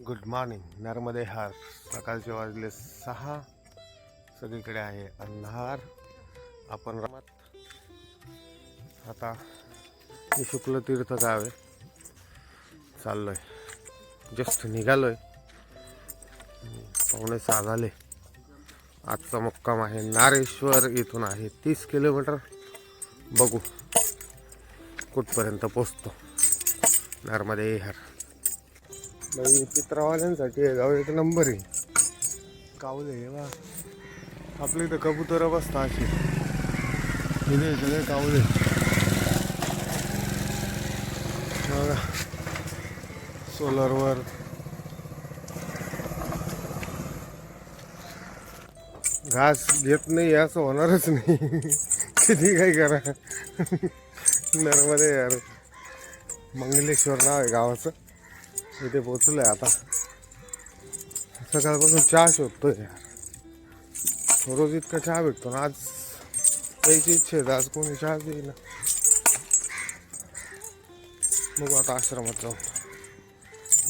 Good morning नर्मदे हार. सकाळचे वाजले सहा. सगळीकडे आहे अंधार. आपण रामात. आता हे शुक्ल तीर्थ गाव आहे. चाललोय. जस्ट निघालोय. पावणे सहा झाले आजचा मुक्काम आहे नारेश्वर इथून आहे. तीस किलोमीटर. बघू. कुठपर्यंत पोचतो. नर्मदे हार. बाई चित्रवाल्यांसाठी हे गाव एक नंबर आहे. कावले हे बा आपले इथं कबुतर बसता असे. इथे सगळे कावले सोलरवर. घास घेत नाही असं होणारच नाही. किती काय करा. नर्मदे यार. मंगलेश्वर नाव आहे गावाचं. इथे पोचलोय आता. सकाळपासून चहा शोधतोय. यार रोज इतका चहा भेटतो ना आज त्याची इच्छा आहे आज कोणी चहा देईल बघू आता आश्रमात जाऊन.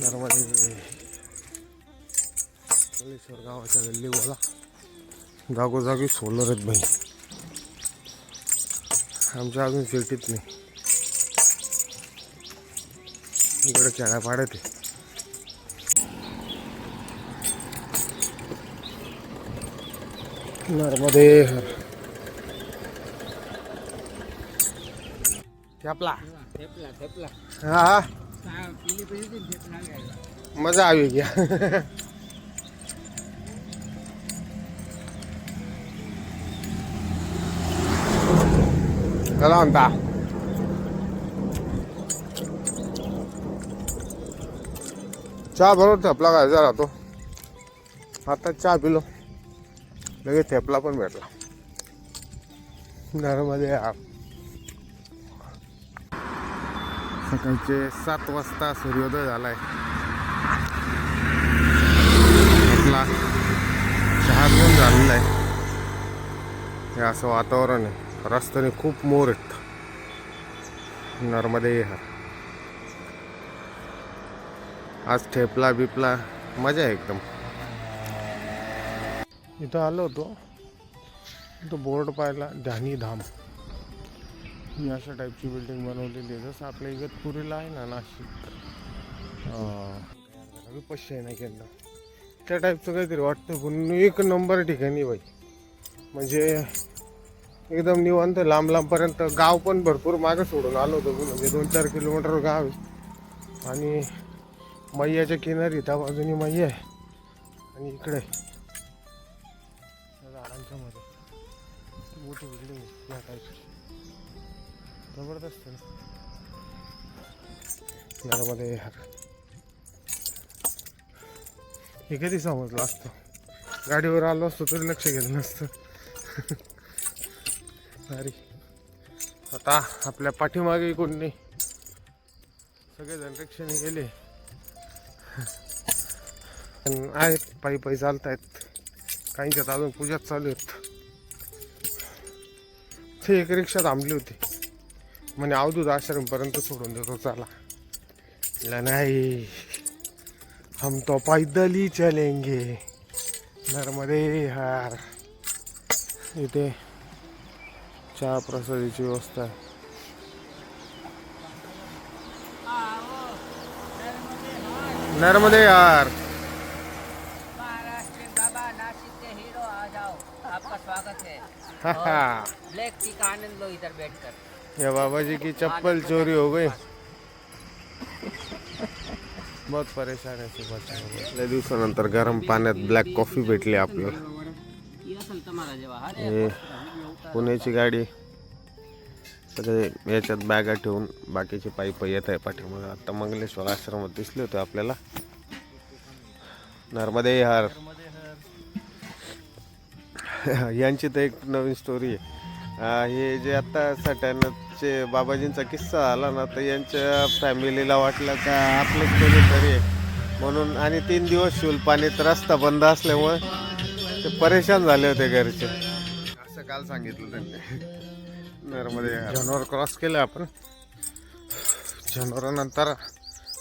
नर्मदे मंगलेश्वर गावाच्या गल्ली बोला. जागोजागी सोलर आहेत बाई. आमच्या अजून सिटीत नाही. इकडे खेड्यापाड्यात आहे नर्मदे. ठेपला. थेपला थेपला हा. थेपला मजा आवी घ्या चला चहा बरोबर थेपला खायचा राहतो आता चहा पिलो. लगेच थेपला पण भेटला. घरामध्ये या. सकाळचे सात वाजता सूर्योदय झालाय. आपला चहा घेऊन झालेला आहे. हे असं वातावरण आहे. रस्त्याने खूप मोर आहेत. नर्मदे हा आज ठेपला बिपला मजा आहे एकदम. इथं आलो होतो. तो बोर्ड पाहिला ध्यानी धाम. ही अशा टाईपची बिल्डिंग बनवलेली आहे. जसं आपल्या इगतपुरीला आहे ना नाशिक. पश्चिम नाही केलं त्या टाईपचं काहीतरी वाटतं पण एक नंबर ठिकाणी बाई. म्हणजे एकदम निवांत लांब लांबपर्यंत गाव पण भरपूर मागं सोडून आलो होतो. मी. म्हणजे दोन चार किलोमीटर गाव आहे. आणि मैयाच्या किनारी त्या बाजूनी मैया आहे. आणि इकडे झाडांच्या मध्ये मोठी बिल्डिंग आहे जबरदस्त ना. घरामध्ये हे कधी समजलं असतं. गाडीवर आलो असतो तरी लक्ष गेलं नसतं. अरे. आता आपल्या पाठीमागे कोण नाही. सगळेजण रिक्षाने गेले. आहेत पायी पायी चालत आहेत काहींच्यात अजून पूजा चालू आहेत. ते एक रिक्षा थांबली होती. म्हणे अवधूत आश्रमपर्यंत सोडून देतो चला. नाही. हम तो पैदल ही चलेंगे. नर्मदे हार. इथे चहा प्रसादीची व्यवस्था आहे. नर्मदे यार। महाराष्ट्र बाबा नासिक के हीरो आ जाओ। आपका स्वागत है। ब्लैक टी का आनंद लो इधर बैठकर। या बाबा जी की चप्पल चोरी हो गई। बहुत परेशान आहे सुभाष लय दिवसानंतर गरम पाण्यात ब्लॅक कॉफ़ी भेटली आपल्याला हा हे पुण्याची गाडी. सगळे याच्यात बॅगा ठेवून बाकीचे पाईप येत आहे पाठीमागे. आत्ता मंगलेश्वर आश्रमात दिसले होते आपल्याला. नर्मदे हार यांची तर एक नवीन स्टोरी आहे. हे जे आत्ता सट्यानचे बाबाजींचा किस्सा आला ना तर यांच्या फॅमिलीला वाटलं का आपलंच कोणीतरी आहे. म्हणून आणि तीन दिवस शिवल रस्ता बंद असल्यामुळे ते परेशान झाले होते घरचे. असं काल सांगितलं त्यांनी. नर्मदे जनावर क्रॉस केलं आपण. जनावरानंतर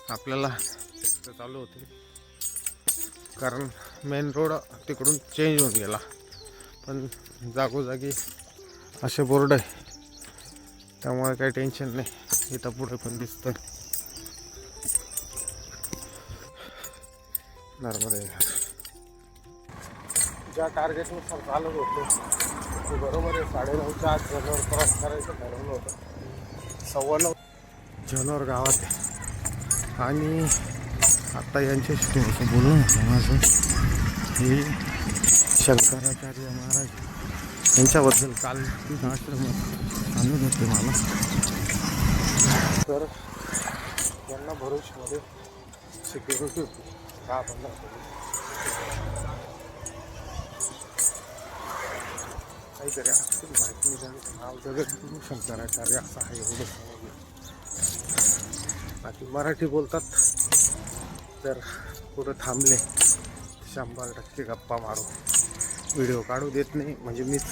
आपल्याला चालू होते. कारण मेन रोड तिकडून चेंज होऊन गेला. पण जागोजागी असे बोर्ड आहे. त्यामुळे काही टेन्शन नाही. इथं पुढे पण दिसतं नर्मदे ज्या टार्गेटनुसार चालत होतो ते बरोबर आहे. साडेनऊच्या आत जनवर क्रॉस करायचं ठरवलं होतं. सव्वा नऊ. जनवर गावात आहे. आणि आता यांच्याशी थोडंसं बोलून होतं माझं. हे शंकराचार्य महाराज यांच्याबद्दल काल आश्रमात सांगत होते मला. तर यांना भरुचमध्ये सिक्युरिटी होती. दहा पंधरा काहीतरी असतील माहिती नाव शंकराचार्य असं आहे एवढं समजलं बाकी मराठी बोलतात तर कुठं थांबले शंभर टक्के गप्पा मारू व्हिडिओ काढू देत नाही म्हणजे मीच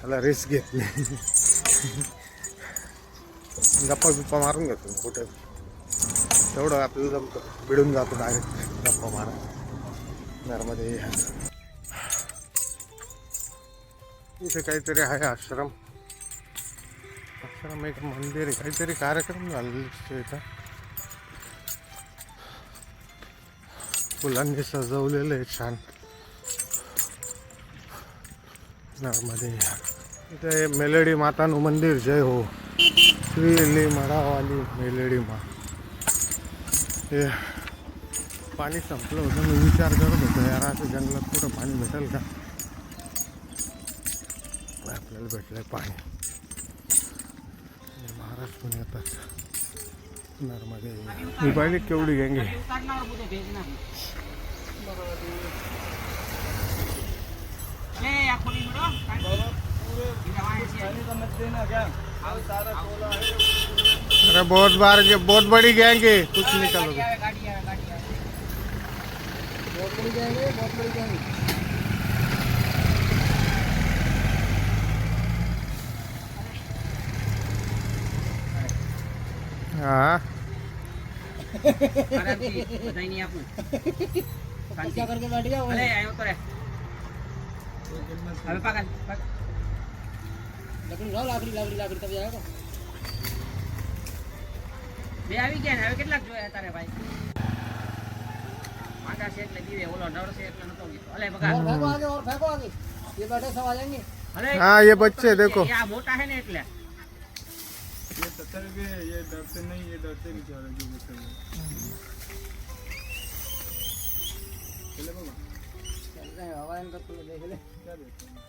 त्याला रिस्क घेत नाही गप्पा बिप्पा मारून घेतो कुठे तेवढं आपल्याला जमतं भिडून जातो डायरेक्ट गप्पा मारा घरमध्ये इथे काहीतरी आहे आश्रम. आश्रम एक मंदिर आहे. काहीतरी कार्यक्रम झालेला दिसतो इथं. फुलांनी सजवलेलं आहे छान. नर्मदे. इथे मेलडी माताનું मंदिर जय हो. श्री मरावाली मेलडी मा. हे पाणी संपलं होतं मी विचार करत होतो यार असं जंगलात कुठं पाणी भेटेल का? आपल्याला भेटलंय पाणी हे महाराज पण येतात नर्मदे ही पाहिली केवढी गँग आहे उतारना और मुझे भेजना ले या खोली मुड़ो अरे बहुत बार ये बहुत बड़ी गैंग है कुछ नहीं गाड़ी चलोगे आवे गाड़ी आवे गाड़ी आवे આવ્યો બે આવી ગયા ને હવે કેટલાક જોયા તારે ભાઈ માથા છે એટલે દીવે ઓલો નળ છે એટલે નતો ગયો અલે બગા और फेंको आगे और फेंको आगे ये बैठे सब आ जाएंगे અલે हाँ ये बच्चे देखो એ આ મોટા છે ને એટલે ये सत्तर के ये डरते नहीं ये डरते बेचारे जो बेचारे चले बाबा चलते हैं हवा इनका तो देख ले क्या देखते हैं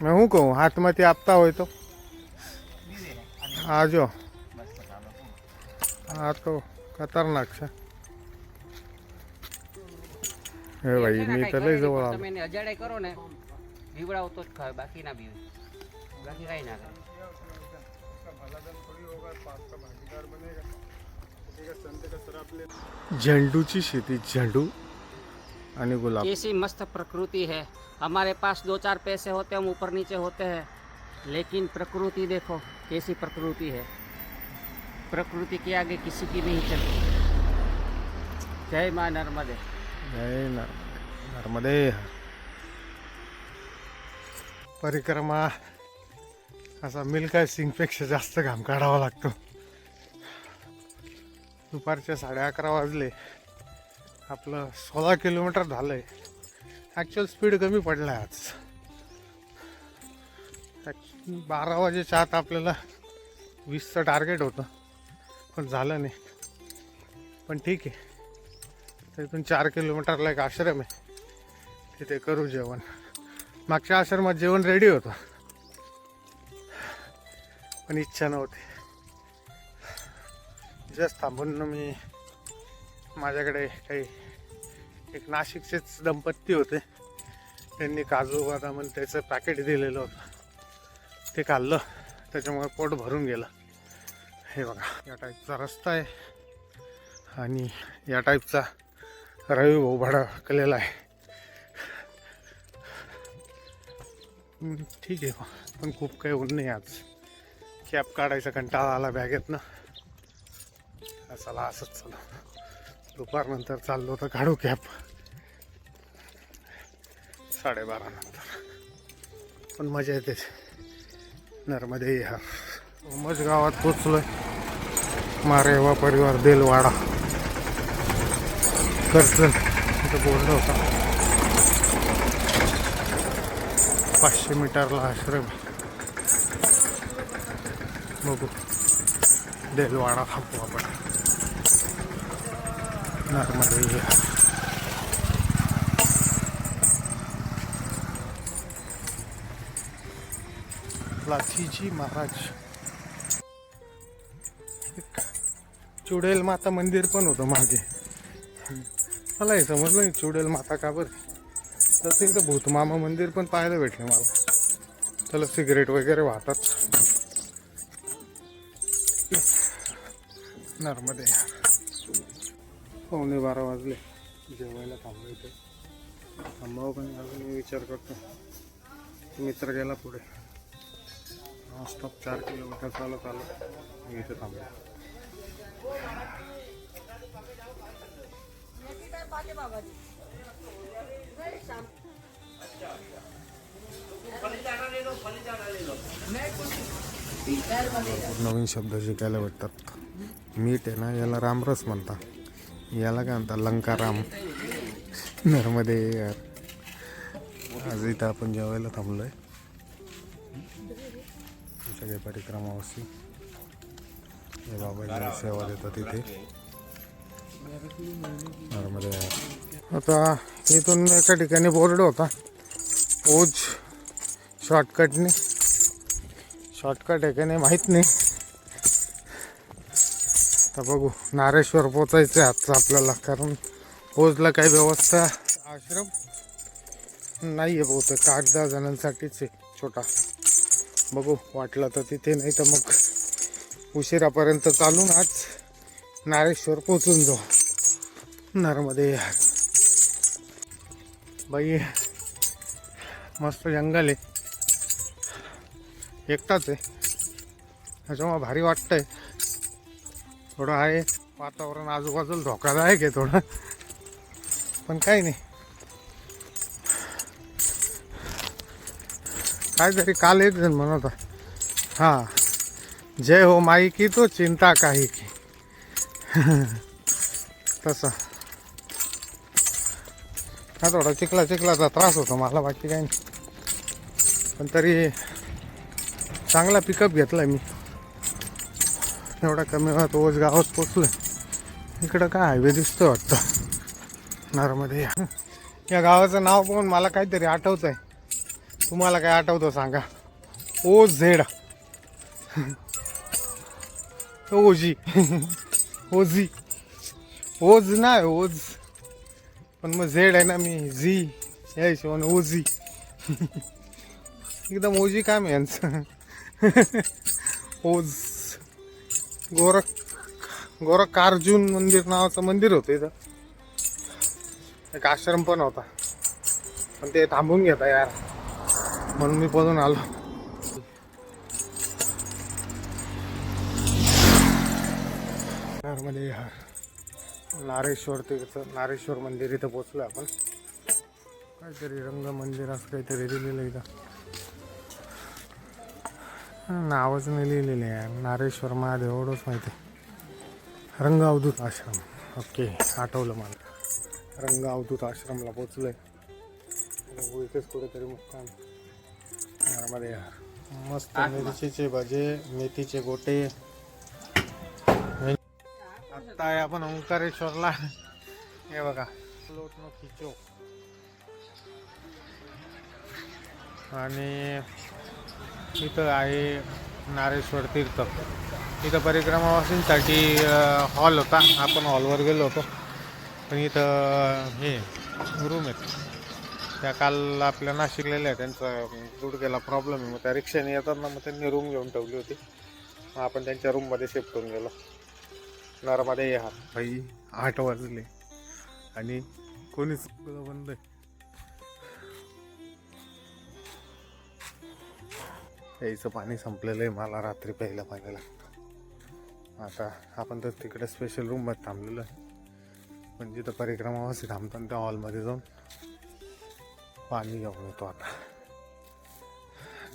मैं हूँ कहूँ હાથમાંથી આપતા હોય તો આ જો આ તો ખતરનાક છે હે ભાઈ मी तर लय जवळ आलो તમે એને અજાડાઈ કરો ને બીવડાવો તો જ ખાવે બાકી ના બીવે બાકી કાંઈ ના કરે भलादन थोड़ी होगा पाप का भागीदार बनेगा किसी का संत का शराब ले झेंडूची शेती झेंडू आणि गुलाब कैसी मस्त प्रकृति है हमारे पास दो चार पैसे होते हम ऊपर नीचे होते हैं लेकिन प्रकृति देखो कैसी प्रकृति है प्रकृति के आगे किसी की नहीं चलती। जय माँ नर्मदे। जय नर्मदे। परिक्रमा। असा मिल्का सिंगपेक्षा जास्त घाम काढावा लागतो। दुपारच्या साडे अकरा वाजले. आपलं सोळा किलोमीटर झालं आहे ॲक्च्युअल स्पीड कमी पडला आहे आज. बारा वाजेच्या आत आपल्याला वीसचं टार्गेट होतं. पण झालं नाही. पण ठीक आहे. तिथून चार किलोमीटरला एक आश्रम आहे. तिथे करू जेवण. मागच्या आश्रमात जेवण रेडी होतं. पण इच्छा नव्हती. जस्ट थांबून मी माझ्याकडे काही एक नाशिकचेच दंपत्ती होते. त्यांनी काजू बदाम आणि त्याचं पॅकेट दिलेलं होतं. ते खाल्लं. त्याच्यामुळे पोट भरून गेलं. हे बघा या टाईपचा रस्ता आहे. आणि या टाईपचा रवी भाऊ भडकलेला आहे. ठीक आहे. पण खूप काही ऊन नाही आज. कॅप काढायचा कंटाळा आला बॅगेत ना चला असंच चला. दुपारनंतर चाललो तर काढू कॅप साडेबारा नंतर. पण मजा येते. नर्मदे हा उमज गावात पोचलोय मारेवा परिवार देलवाडा. कर्जन इथं बोर्ड होता. पाचशे मीटरला आश्रम बघू. देलवाडा थांबू आपण. नर्मदे लाथीजी महाराज. चुडेल माता मंदिर पण होतं मागे. मला हे समजलं नाही चुडेल माता का बरं? तसं इथं भूतमामा मंदिर पण पाहायला भेटले मला. त्याला सिगरेट वगैरे वाहतात. नर्मदे. पावणे बारा वाजले. जेवायला थांबलो इथे. थांबावं पण अजून मी विचार करतो. मित्र गेला पुढे. स्टॉप चार किलोमीटर चालत आलो. मी इथे थांबलो. नवीन शब्द शिकायला भेटतात. मीठ आहे ना याला रामरस म्हणतात. याला काय म्हणतात? लंकाराम. नर्मदे यार. आज इथं आपण जेवायला थांबलोय. सगळे परिक्रमावासी हे बाबा सेवा देतात तिथे. नर्मदे आता इथून एका ठिकाणी बोर्ड होता. ओज शॉर्टकटने. शॉर्टकट आहे का नाही माहीत नाही. तर बघू. नारेश्वर पोचायचं आहे आजचं आपल्याला कारण ओजला काही व्यवस्था आश्रम नाही आहे बहुतेक. आठ दहा जणांसाठीच आहे छोटा. बघू वाटलं तर तिथे नाही तर मग उशिरापर्यंत चालून आज नारेश्वर पोचून जाऊ. नर्मदे बाई मस्त जंगल आहे. एकटाच आहे. त्याच्यामुळे भारी वाटतंय. थोडं आहे वातावरण आजूबाजूला धोकादायक आहे थोडं. पण काही नाही. काहीतरी काल एक जण म्हणत हां. जय हो माई की तो चिंता काही की. तसं. हा थोडा चिखला चिखलाचा त्रास होतो मला बाकी काही नाही. पण तरी चांगला पिकअप घेतला मी. एवढा कमी वेळात ओस गावात पोचलोय. इकडं काय हायवे दिसतो वाटतं. नर्मदे. या गावाचं नाव पाहून मला काहीतरी आठवतं आहे तुम्हाला काय आठवतं सांगा. O Z. ओजी ओजी ओज नाही ओज पण मग झेड आहे ना मी झी या हिशोबाने ओझी एकदम ओजी काम आहे यांचं ओज गोरख गोरखार्जुन मंदिर नावाचं मंदिर होतं इथं. एक आश्रम पण होता. पण ते थांबून घेता यार. म्हणून मी पळून आलो. मध्ये नारेश्वर तिथं नारेश्वर मंदिर इथं पोचलो आपण. काहीतरी रंग मंदिर असं काहीतरी लिहिलेलं आहे इथं. नावच नाही लिहिलेलं आहे. नारेश्वर महादेव एवढंच माहिती रंग अवधूत आश्रम. ओके आठवलं मला. रंग अवधूत आश्रमला पोचलोय बघू इथेच कुठेतरी मुक्काम. मस्त मिरचीचे भजे मेथीचे गोटे आत्ता आहे आपण ओंकारेश्वरला. हे बघा. लोट खिचो आणि इथं आहे नारेश्वर तीर्थ. इथं परिक्रमावासींसाठी हॉल होता. आपण हॉलवर गेलो होतो. पण इथं हे रूम आहेत. त्या काल आपल्या नाशिकलेल्या आहे त्यांचा गुडघ्याला प्रॉब्लेम आहे. मग त्या रिक्षाने येताना मग त्यांनी रूम घेऊन ठेवली होती. मग आपण त्यांच्या रूममध्ये शिफ्ट होऊन गेलो. नरमध्ये या भाई आठ वाजले. आणि कोणीच बंद आहे यायचं पाणी संपलेलं आहे मला रात्री प्यायला पाणी लागतं. आता आपण तर तिकडे स्पेशल रूममध्ये थांबलेलो आहे. म्हणजे पण जिथं परिक्रमावासी थांबतो त्या हॉलमध्ये जाऊन पाणी घेऊन येतो आता.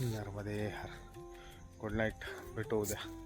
नर्मदे हर गुड नाईट भेटू उद्या.